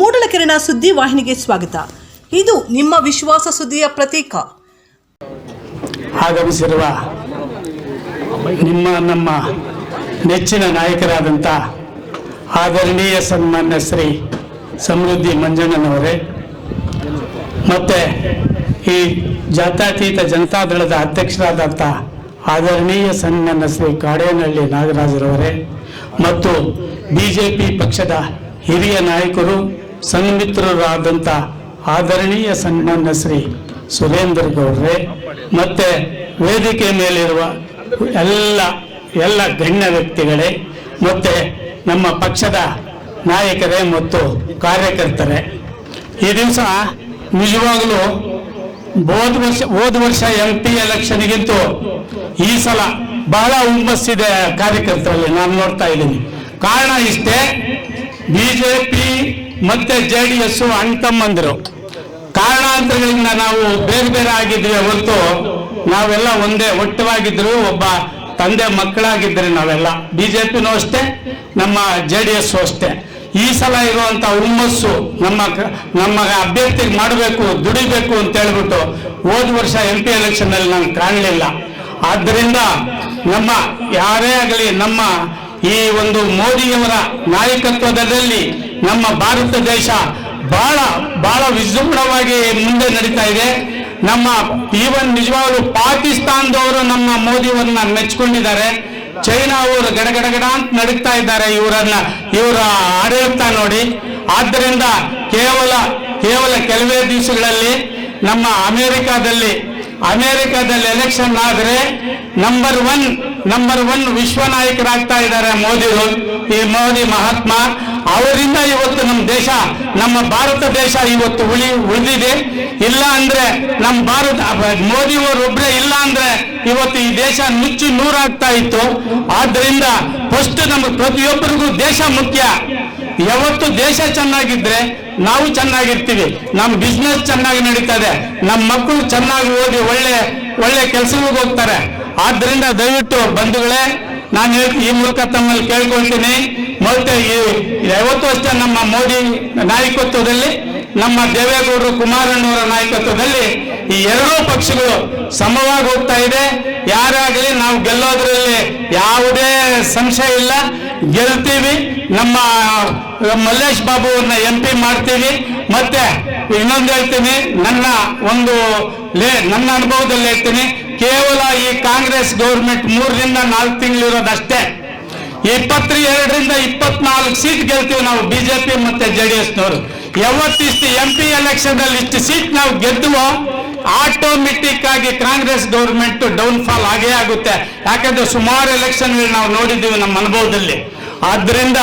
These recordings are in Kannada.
ಮೂಡಲಕೆರೆನ ಸುದ್ದಿ ವಾಹಿನಿಗೆ ಸ್ವಾಗತ. ಇದು ನಿಮ್ಮ ವಿಶ್ವಾಸ ಸುದ್ದಿಯ ಪ್ರತೀಕ. ಆಗಮಿಸಿರುವ ನಿಮ್ಮ ನಮ್ಮ ನೆಚ್ಚಿನ ನಾಯಕರಾದಂಥ ಆದರಣೀಯ ಸನ್ಮಾನ್ಯ ಶ್ರೀ ಸಮೃದ್ಧಿ ಮಂಜಣ್ಣನವರೇ, ಮತ್ತು ಈ ಜಾತ್ಯತೀತ ಜನತಾದಳದ ಅಧ್ಯಕ್ಷರಾದಂಥ ಆದರಣೀಯ ಸನ್ಮಾನ್ಯ ಶ್ರೀ ಕಾಡೇನಹಳ್ಳಿ ನಾಗರಾಜರವರೇ, ಮತ್ತು ಬಿ ಜೆ ಪಿ ಪಕ್ಷದ ಹಿರಿಯ ನಾಯಕರು ಸನ್ಮಿತ್ರರಾದಂಥ ಆದರಣೀಯ ಸನ್ಮಾನ್ಯ ಶ್ರೀ ಸುರೇಂದ್ರ ಗೌಡ್ರೆ, ಮತ್ತು ವೇದಿಕೆ ಮೇಲಿರುವ ಎಲ್ಲ ಎಲ್ಲ ಗಣ್ಯ ವ್ಯಕ್ತಿಗಳೇ, ಮತ್ತು ನಮ್ಮ ಪಕ್ಷದ ನಾಯಕರೇ ಮತ್ತು ಕಾರ್ಯಕರ್ತರೇ. ಈ ದಿವಸ ನಿಜವಾಗಲೂ ಹೋದ ವರ್ಷ ಹೋದ ವರ್ಷ ಎಂ ಪಿ ಎಲೆಕ್ಷನ್ಗಿಂತೂ ಈ ಸಲ ಬಹಳ ಹುಮ್ಮಸ್ಸಿದೆ ಕಾರ್ಯಕರ್ತರಲ್ಲಿ ನಾನು ನೋಡ್ತಾ ಇದ್ದೀನಿ. ಕಾರಣ ಇಷ್ಟೇ, ಬಿಜೆಪಿ ಮತ್ತೆ ಜೆ ಡಿ ಎಸ್ ಅಣ್ತಮ್ಮಂದರು. ಕಾರಣಾಂತರಗಳಿಂದ ನಾವು ಬೇರೆ ಬೇರೆ ಆಗಿದ್ವಿ ಹೊರತು ನಾವೆಲ್ಲ ಒಂದೇ, ಒಟ್ಟವಾಗಿದ್ರು ಒಬ್ಬ ತಂದೆ ಮಕ್ಕಳಾಗಿದ್ರೆ ನಾವೆಲ್ಲ. ಬಿಜೆಪಿನೂ ಅಷ್ಟೇ, ನಮ್ಮ ಜೆ ಡಿ ಎಸ್ ಅಷ್ಟೇ. ಈ ಸಲ ಇರುವಂತ ಹುಮ್ಮಸ್ಸು ನಮ್ಮ ನಮ್ಮ ಅಭ್ಯರ್ಥಿಗೆ ಮಾಡಬೇಕು, ದುಡಿಬೇಕು ಅಂತ ಹೇಳ್ಬಿಟ್ಟು ಹೋದ ವರ್ಷ ಎಂ ಪಿ ಎಲೆಕ್ಷನ್ ಅಲ್ಲಿ ನಾನು ಕಾಣಲಿಲ್ಲ. ಆದ್ದರಿಂದ ನಮ್ಮ ಯಾರೇ ಆಗಲಿ, ನಮ್ಮ ಈ ಒಂದು ಮೋದಿಯವರ ನಾಯಕತ್ವದಲ್ಲಿ ನಮ್ಮ ಭಾರತ ದೇಶ ಬಹಳ ಬಹಳ ವಿಜೃಂಭಣವಾಗಿ ಮುಂದೆ ನಡೀತಾ ಇದೆ. ನಮ್ಮ ಈವನ್ ನಿಜವಾಗ್ಲೂ ಪಾಕಿಸ್ತಾನದವರು ನಮ್ಮ ಮೋದಿಯವರನ್ನ ಮೆಚ್ಕೊಂಡಿದ್ದಾರೆ. ಚೈನಾ ಅವರು ಗಡಗಡಗಡ ಅಂತ ನಡೀತಾ ಇದ್ದಾರೆ ಇವರನ್ನ, ಇವರ ಆಡಳಿತ ನೋಡಿ. ಆದ್ದರಿಂದ ಕೇವಲ ಕೇವಲ ಕೆಲವೇ ದಿವಸಗಳಲ್ಲಿ ನಮ್ಮ ಅಮೆರಿಕಾದಲ್ಲಿ ಅಮೆರಿಕಾದಲ್ಲಿ ಎಲೆಕ್ಷನ್ ಆದ್ರೆ ನಂಬರ್ ಒನ್ ನಂಬರ್ ಒನ್ ವಿಶ್ವ ನಾಯಕರಾಗ್ತಾ ಇದ್ದಾರೆ ಮೋದಿರು. ಈ ಮೋದಿ ಮಹಾತ್ಮ, ಅವರಿಂದ ಇವತ್ತು ನಮ್ಮ ದೇಶ, ನಮ್ಮ ಭಾರತ ದೇಶ ಇವತ್ತು ಉಳಿ, ಉಳಿದಿದೆ. ಇಲ್ಲ ಅಂದ್ರೆ ನಮ್ಮ ಭಾರತ ಮೋದಿ ಒಬ್ಬರೇ ಇಲ್ಲ ಅಂದ್ರೆ ಇವತ್ತು ಈ ದೇಶ ನುಚ್ಚು ನೂರಾಗ್ತಾ ಇತ್ತು. ಆದ್ರಿಂದ ಫಸ್ಟ್ ನಮ್ಮ ಪ್ರತಿಯೊಬ್ಬರಿಗೂ ದೇಶ ಮುಖ್ಯ. ಯಾವತ್ತು ದೇಶ ಚೆನ್ನಾಗಿದ್ರೆ ನಾವು ಚೆನ್ನಾಗಿರ್ತೀವಿ. ನಮ್ಮ ಬಿಸ್ನೆಸ್ ಚೆನ್ನಾಗಿ ನಡೀತದೆ. ನಮ್ಮ ಮಕ್ಕಳು ಚೆನ್ನಾಗಿ ಓದಿ ಒಳ್ಳೆ ಒಳ್ಳೆ ಕೆಲಸಗಳಿಗೆ ಹೋಗ್ತಾರೆ. ಆದ್ರಿಂದ ದಯವಿಟ್ಟು ಬಂಧುಗಳೇ, ನಾನು ಹೇಳ್ತೀನಿ ಈ ಮೂಲಕ ತಮ್ಮಲ್ಲಿ ಕೇಳ್ಕೊಳ್ತೀನಿ. ಮತ್ತೆ ಯಾವತ್ತೂ ಅಷ್ಟೇ ನಮ್ಮ ಮೋದಿ ನಾಯಕತ್ವದಲ್ಲಿ ನಮ್ಮ ದೇವೇಗೌಡರು ಕುಮಾರಣ್ಣವರ ನಾಯಕತ್ವದಲ್ಲಿ ಈ ಎರಡೂ ಪಕ್ಷಗಳು ಸಮವಾಗಿ ಹೋಗ್ತಾ ಇದೆ. ಯಾರಾಗಲಿ ನಾವು ಗೆಲ್ಲೋದ್ರಲ್ಲಿ ಯಾವುದೇ ಸಂಶಯ ಇಲ್ಲ. ಗೆಲ್ತೀವಿ. ನಮ್ಮ ಮಲ್ಲೇಶ್ ಬಾಬು ಅವ್ರನ್ನ ಎಂ ಪಿ ಮಾಡ್ತೀವಿ. ಮತ್ತೆ ಇನ್ನೊಂದು ಹೇಳ್ತೀನಿ, ನನ್ನ ಒಂದು ಲೇ, ನನ್ನ ಅನುಭವದಲ್ಲಿ ಹೇಳ್ತೀನಿ, ಕೇವಲ ಈ ಕಾಂಗ್ರೆಸ್ ಗೌರ್ಮೆಂಟ್ ಮೂರರಿಂದ ನಾಲ್ಕು ತಿಂಗಳಿರೋದಷ್ಟೇ. ಇಪ್ಪತ್ತ ಎರಡರಿಂದ ಇಪ್ಪತ್ನಾಲ್ಕು ಸೀಟ್ ಗೆಲ್ತೀವಿ ನಾವು ಬಿಜೆಪಿ ಮತ್ತೆ ಜೆ ಯಾವತ್ತಿಷ್ಟು ಎಂ ಪಿ ಎಲೆಕ್ಷನ್ ಅಲ್ಲಿ ಇಷ್ಟು ಸೀಟ್ ನಾವು ಗೆದ್ದುವೋ ಆಟೋಮೆಟಿಕ್ ಆಗಿ ಕಾಂಗ್ರೆಸ್ ಗೌರ್ಮೆಂಟ್ ಡೌನ್ ಫಾಲ್ ಆಗೇ ಆಗುತ್ತೆ. ಯಾಕಂದ್ರೆ ಸುಮಾರು ಎಲೆಕ್ಷನ್ ನಾವು ನೋಡಿದ್ದೀವಿ ನಮ್ಮ ಅನುಭವದಲ್ಲಿ. ಆದ್ರಿಂದ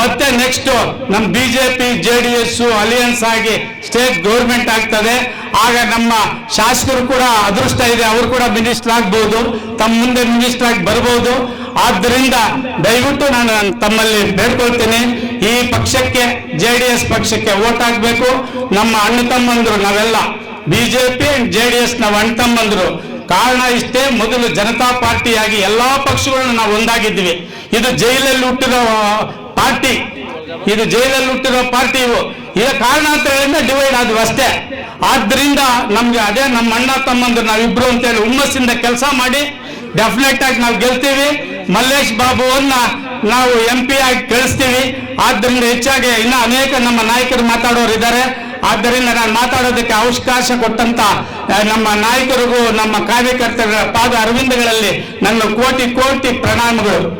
ಮತ್ತೆ ನೆಕ್ಸ್ಟ್ ನಮ್ಮ BJP J D S alliance ಆಗಿ ಸ್ಟೇಟ್ ಗೌರ್ಮೆಂಟ್ ಆಗ್ತದೆ. ಆಗ ನಮ್ಮ ಶಾಸಕರು ಕೂಡ ಅದೃಷ್ಟ ಇದೆ. ಅವರು ಕೂಡ ಮಿನಿಸ್ಟರ್ ಆಗ್ಬಹುದು ತಮ್ಮ ಮುಂದೆ ಮಿನಿಸ್ಟರ್ ಆಗಿ ಬರಬಹುದು ಆದ್ದರಿಂದ ದಯವಿಟ್ಟು ನಾನು ತಮ್ಮಲ್ಲಿ ಬೇಡ್ಕೊಳ್ತೀನಿ. ಈ ಪಕ್ಷಕ್ಕೆ ಜೆ ಡಿ ಎಸ್ ಪಕ್ಷಕ್ಕೆ ಓಟ್ ಹಾಕ್ಬೇಕು ನಮ್ಮ ಅಣ್ಣ ತಮ್ಮಂದ್ರು ನಾವೆಲ್ಲ ಬಿಜೆಪಿ ಜೆ ಡಿ ಎಸ್ ನಾವು ಅಣ್ಣ ತಮ್ಮಂದ್ರು. ಕಾರಣ ಇಷ್ಟೇ, ಮೊದಲು ಜನತಾ ಪಾರ್ಟಿಯಾಗಿ ಎಲ್ಲಾ ಪಕ್ಷಗಳನ್ನ ನಾವು ಒಂದಾಗಿದ್ವಿ ಇದು ಜೈಲಲ್ಲಿ ಹುಟ್ಟಿರೋ ಪಾರ್ಟಿ. ಇದು ಜೈಲಲ್ಲಿ ಹುಟ್ಟಿರೋ ಪಾರ್ಟಿ ಇವು. ಇದ ಕಾರಣಾಂತರಗಳಿಂದ ಡಿವೈಡ್ ಆದ್ವು ಅಷ್ಟೇ. ಆದ್ರಿಂದ ನಮ್ಗೆ ಅದೇ ನಮ್ಮ ಅಣ್ಣ ತಮ್ಮಂದ್ರು ನಾವಿಬ್ರು ಅಂತೇಳಿ ಹುಮ್ಮಸ್ಸಿಂದ ಕೆಲಸ ಮಾಡಿ ಡೆಫಿನೆಟ್ ಆಗಿ ನಾವು ಗೆಲ್ತೀವಿ. ಮಲ್ಲೇಶ್ ಬಾಬುವನ್ನ ನಾವು ಎಂ ಪಿ ಆಗಿ ಕಳಿಸ್ತೀವಿ. ಆದ್ದರಿಂದ ಹೆಚ್ಚಾಗಿ ಇನ್ನ ಅನೇಕ ನಮ್ಮ ನಾಯಕರು ಮಾತಾಡೋರು ಇದ್ದಾರೆ. ಆದ್ದರಿಂದ ನಾನು ಮಾತಾಡೋದಕ್ಕೆ ಅವಕಾಶ ಕೊಟ್ಟಂತ ನಮ್ಮ ನಾಯಕರಿಗೂ ನಮ್ಮ ಕಾರ್ಯಕರ್ತರ ಪಾದ ಅರವಿಂದಗಳಲ್ಲಿ ನನ್ನ ಕೋಟಿ ಕೋಟಿ ಪ್ರಣಾಮಗಳು.